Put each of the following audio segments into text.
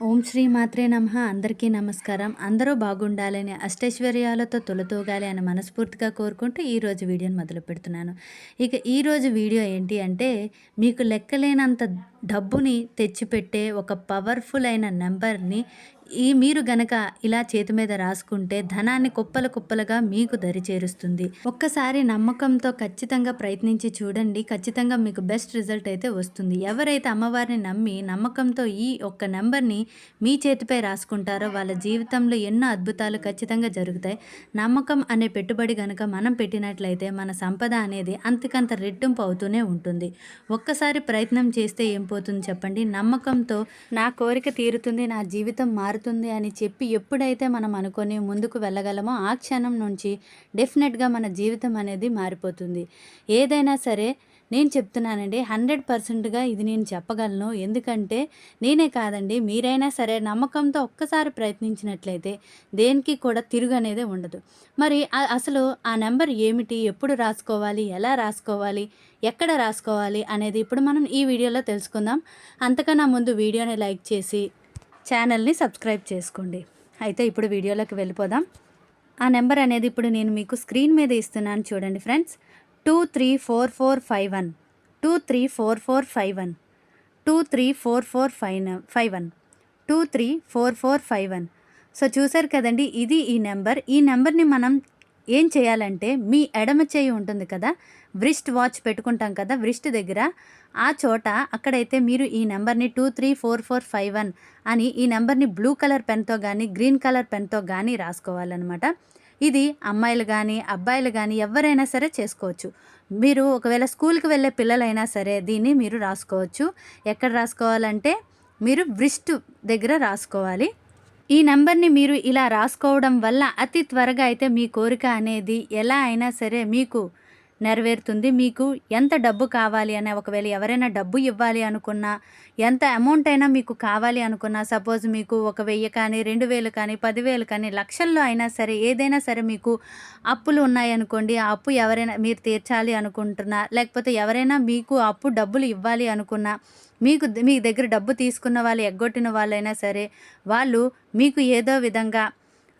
ఓం శ్రీ మాత్రే నమ. అందరికీ నమస్కారం. అందరూ బాగుండాలని అష్టైశ్వర్యాలతో తొలతూగాలి అని మనస్ఫూర్తిగా కోరుకుంటూ ఈరోజు వీడియోని మొదలు పెడుతున్నాను. ఇక ఈరోజు వీడియో ఏంటి అంటే మీకు లెక్కలేనంత డబ్బుని తెచ్చిపెట్టే ఒక పవర్ఫుల్ అయిన నెంబర్ని ఈ మీరు గనక ఇలా చేతి మీద రాసుకుంటే ధనాన్ని కుప్పలు కుప్పలుగా మీకు దరి చేరుస్తుంది. ఒక్కసారి నమ్మకంతో ఖచ్చితంగా ప్రయత్నించి చూడండి. ఖచ్చితంగా మీకు బెస్ట్ రిజల్ట్ అయితే వస్తుంది. ఎవరైతే అమ్మవారిని నమ్మి నమ్మకంతో ఈ ఒక్క నెంబర్ని మీ చేతిపై రాసుకుంటారో వాళ్ళ జీవితంలో ఎన్నో అద్భుతాలు ఖచ్చితంగా జరుగుతాయి. నమ్మకం అనే పెట్టుబడి గనక మనం పెట్టినట్లయితే మన సంపద అనేది అంతకంత రెట్టింపు అవుతూనే ఉంటుంది. ఒక్కసారి ప్రయత్నం చేస్తే ఏం పోతుంది చెప్పండి? నమ్మకంతో నా కోరిక తీరుతుంది నా జీవితం మారుతుంది అని చెప్పి ఎప్పుడైతే మనం అనుకొని ముందుకు వెళ్ళగలమో ఆ క్షణం నుంచి డెఫినెట్గా మన జీవితం అనేది మారిపోతుంది. ఏదైనా సరే నేను చెప్తున్నానండి హండ్రెడ్ పర్సెంట్గా ఇది నేను చెప్పగలను. ఎందుకంటే నేనే కాదండి మీరైనా సరే నమ్మకంతో ఒక్కసారి ప్రయత్నించినట్లయితే దేనికి కూడా తిరుగు అనేది ఉండదు. మరి అసలు ఆ నెంబర్ ఏమిటి? ఎప్పుడు రాసుకోవాలి? ఎలా రాసుకోవాలి? ఎక్కడ రాసుకోవాలి? అనేది ఇప్పుడు మనం ఈ వీడియోలో తెలుసుకుందాం. అంతకన్నా ముందు వీడియోని లైక్ చేసి ఛానల్ని సబ్స్క్రైబ్ చేసుకోండి. అయితే ఇప్పుడు వీడియోలోకి వెళ్ళిపోదాం. ఆ నెంబర్ అనేది ఇప్పుడు నేను మీకు స్క్రీన్ మీద ఇస్తున్నాను చూడండి friends. Two three four four five one. Two three four four five one. Two three four four five five one. Two three four four five one. So చూసారు కదండి ఇది ఈ నెంబర్. ఈ నెంబర్ని మనం ఏం చేయాలంటే మీ ఎడమ చేయి ఉంటుంది కదా వ్రిస్ట్ వాచ్ పెట్టుకుంటాం కదా వ్రిస్ట్ దగ్గర. ఆ చోట అక్కడైతే మీరు ఈ నెంబర్ని two three four four five one అని ఈ నెంబర్ని బ్లూ కలర్ పెన్తో కానీ గ్రీన్ కలర్ పెన్తో కానీ రాసుకోవాలన్నమాట. ఇది అమ్మాయిలు కానీ అబ్బాయిలు కానీ ఎవరైనా సరే చేసుకోవచ్చు. మీరు ఒకవేళ స్కూల్కి వెళ్ళే పిల్లలైనా సరే దీన్ని మీరు రాసుకోవచ్చు. ఎక్కడ రాసుకోవాలంటే మీరు వ్రిస్ట్ దగ్గర రాసుకోవాలి. ఈ నెంబర్ని మీరు ఇలా రాసుకోవడం వల్ల అతి త్వరగా అయితే మీ కోరిక అనేది ఎలా అయినా సరే మీకు నెరవేరుతుంది. మీకు ఎంత డబ్బు కావాలి అని ఒకవేళ ఎవరైనా డబ్బు ఇవ్వాలి అనుకున్నా ఎంత అమౌంట్ అయినా మీకు కావాలి అనుకున్నా సపోజ్ మీకు ఒక వెయ్యి కానీ రెండు వేలు కానీ పదివేలు కానీ లక్షల్లో అయినా సరే ఏదైనా సరే మీకు అప్పులు ఉన్నాయనుకోండి ఆ అప్పు ఎవరైనా మీరు తీర్చాలి అనుకుంటున్నా లేకపోతే ఎవరైనా మీకు అప్పు డబ్బులు ఇవ్వాలి అనుకున్నా మీకు మీ దగ్గర డబ్బు తీసుకున్న వాళ్ళు ఎగ్గొట్టిన వాళ్ళైనా సరే వాళ్ళు మీకు ఏదో విధంగా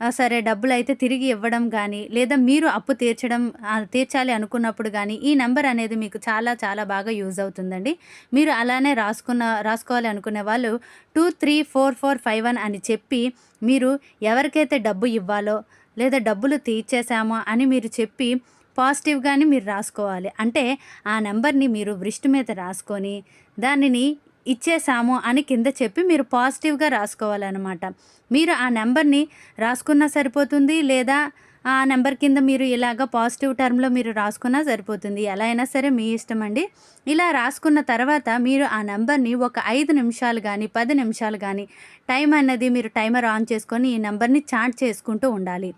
సరే డబ్బులు అయితే తిరిగి ఇవ్వడం కానీ లేదా మీరు అప్పు తీర్చడం తీర్చాలి అనుకున్నప్పుడు కానీ ఈ నెంబర్ అనేది మీకు చాలా చాలా బాగా యూజ్ అవుతుందండి. మీరు అలానే రాసుకున్న రాసుకోవాలి అనుకునే వాళ్ళు two three four four five one అని చెప్పి మీరు ఎవరికైతే డబ్బు ఇవ్వాలో లేదా డబ్బులు తీర్చేశామో అని మీరు చెప్పి పాజిటివ్గానే మీరు రాసుకోవాలి. అంటే ఆ నెంబర్ని మీరు వృష్టి మీద రాసుకొని దానిని ఇచ్చేసాము అని కింద చెప్పి మీరు పాజిటివ్గా రాసుకోవాలన్నమాట. మీరు ఆ నెంబర్ని రాసుకున్నా సరిపోతుంది లేదా ఆ నెంబర్ కింద మీరు ఇలాగ పాజిటివ్ టర్మ్లో మీరు రాసుకున్నా సరిపోతుంది. ఎలా అయినా సరే మీ ఇష్టం అండి. ఇలా రాసుకున్న తర్వాత మీరు ఆ నెంబర్ని ఒక ఐదు నిమిషాలు కానీ పది నిమిషాలు కానీ టైం అన్నది మీరు టైమర్ ఆన్ చేసుకొని ఈ నెంబర్ని చాట్ చేసుకుంటూ ఉండాలి.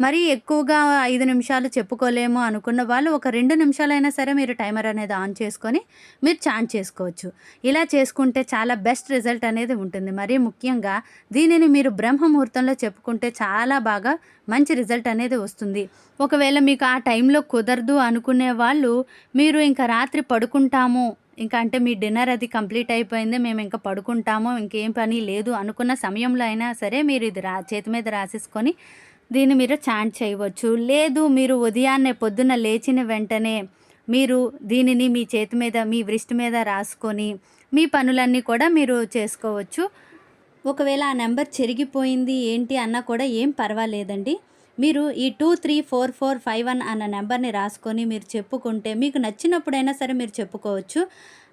మరీ ఎక్కువగా ఐదు నిమిషాలు చెప్పుకోలేము అనుకున్న వాళ్ళు ఒక రెండు నిమిషాలైనా సరే మీరు టైమర్ అనేది ఆన్ చేసుకొని మీరు ఛాన్స్ చేసుకోవచ్చు. ఇలా చేసుకుంటే చాలా బెస్ట్ రిజల్ట్ అనేది ఉంటుంది. మరీ ముఖ్యంగా దీనిని మీరు బ్రహ్మ ముహూర్తంలో చెప్పుకుంటే చాలా బాగా మంచి రిజల్ట్ అనేది వస్తుంది. ఒకవేళ మీకు ఆ టైంలో కుదరదు అనుకునే వాళ్ళు మీరు ఇంకా రాత్రి పడుకుంటాము ఇంకా అంటే మీ డిన్నర్ అది కంప్లీట్ అయిపోయింది మేము ఇంకా పడుకుంటాము ఇంకేం పని లేదు అనుకున్న సమయంలో అయినా సరే మీరు ఇది రా చేతి మీద రాసేసుకొని దీన్ని మీరు చాంట్ చేయవచ్చు. లేదు మీరు ఉదయాన్నే పొద్దున్న లేచిన వెంటనే మీరు దీనిని మీ చేతి మీద మీ వృష్టి మీద రాసుకొని మీ పనులన్నీ కూడా మీరు చేసుకోవచ్చు. ఒకవేళ ఆ నెంబర్ చెరిగిపోయింది ఏంటి అన్నా కూడా ఏం పర్వాలేదండి. మీరు ఈ two three four four five one అన్న నెంబర్ని రాసుకొని మీరు చెప్పుకుంటే మీకు నచ్చినప్పుడైనా సరే మీరు చెప్పుకోవచ్చు.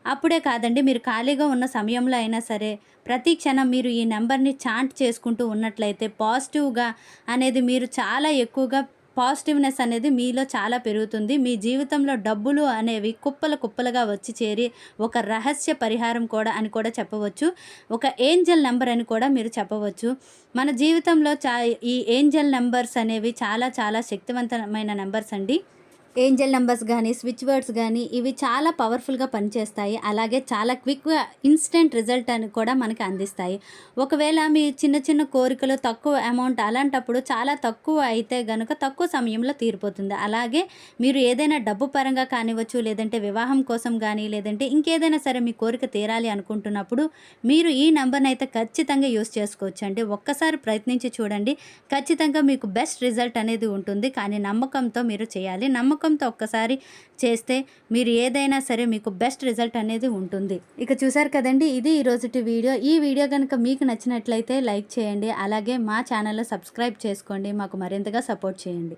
అప్పుడే కాదండి మీరు ఖాళీగా ఉన్న సమయంలో అయినా సరే ప్రతి క్షణం మీరు ఈ నెంబర్ని చాంట్ చేసుకుంటూ ఉన్నట్లయితే పాజిటివ్గా అనేది మీరు చాలా ఎక్కువగా పాజిటివ్నెస్ అనేది మీలో చాలా పెరుగుతుంది. మీ జీవితంలో డబ్బులు అనేవి కుప్పలు కుప్పలుగా వచ్చి చేరి ఒక రహస్య పరిహారం కూడా అని కూడా చెప్పవచ్చు. ఒక ఏంజల్ నెంబర్ అని కూడా మీరు చెప్పవచ్చు. మన జీవితంలో చా ఈ ఏంజల్ నెంబర్స్ అనేవి చాలా చాలా శక్తివంతమైన నెంబర్స్ అండి. ఏంజల్ నెంబర్స్ కానీ స్విచ్ వర్డ్స్ కానీ ఇవి చాలా పవర్ఫుల్గా పనిచేస్తాయి. అలాగే చాలా క్విక్గా ఇన్స్టెంట్ రిజల్ట్ అని కూడా మనకి అందిస్తాయి. ఒకవేళ మీ చిన్న చిన్న కోరికలు తక్కువ అమౌంట్ అలాంటప్పుడు చాలా తక్కువ అయితే గనుక తక్కువ సమయంలో తీరిపోతుంది. అలాగే మీరు ఏదైనా డబ్బు పరంగా కానివ్వచ్చు లేదంటే వివాహం కోసం కానీ లేదంటే ఇంకేదైనా సరే మీ కోరిక తీరాలి అనుకుంటున్నప్పుడు మీరు ఈ నెంబర్ని అయితే ఖచ్చితంగా యూస్ చేసుకోవచ్చు. అండి ఒక్కసారి ప్రయత్నించి చూడండి. ఖచ్చితంగా మీకు బెస్ట్ రిజల్ట్ అనేది ఉంటుంది. కానీ నమ్మకంతో మీరు చేయాలి. నమ్మకం నమ్మకంతో ఒక్కసారి చేస్తే మీరు ఏదైనా సరే మీకు బెస్ట్ రిజల్ట్ అనేది ఉంటుంది. ఇక చూసారు కదండి ఇది ఈరోజుటి వీడియో. ఈ వీడియో కనుక మీకు నచ్చినట్లయితే లైక్ చేయండి అలాగే మా ఛానల్లో సబ్స్క్రైబ్ చేసుకోండి మాకు మరింతగా సపోర్ట్ చేయండి.